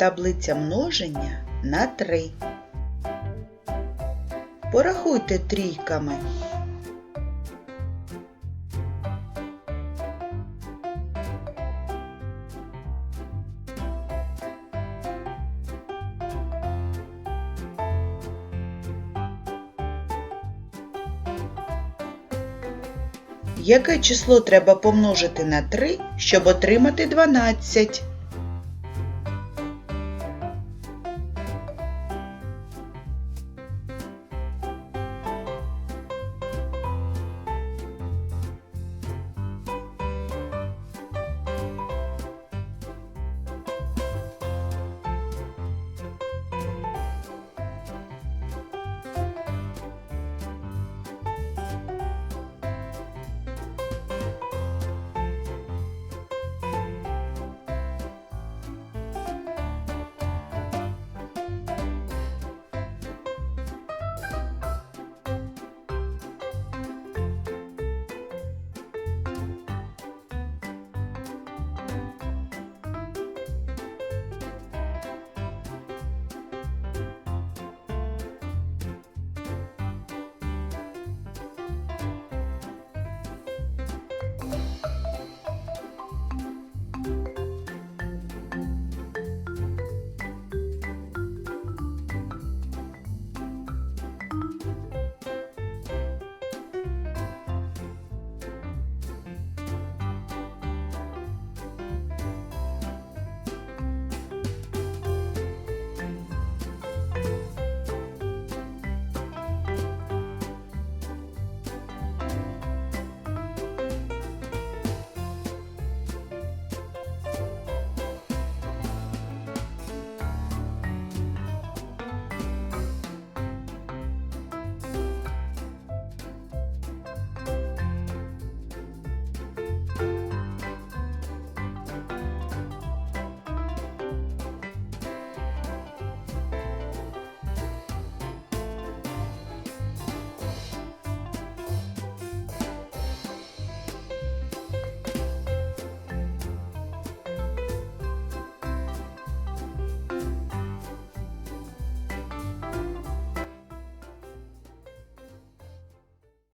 таблиця множення на 3. Порахуйте трійками. Яке число треба помножити на 3, щоб отримати 12?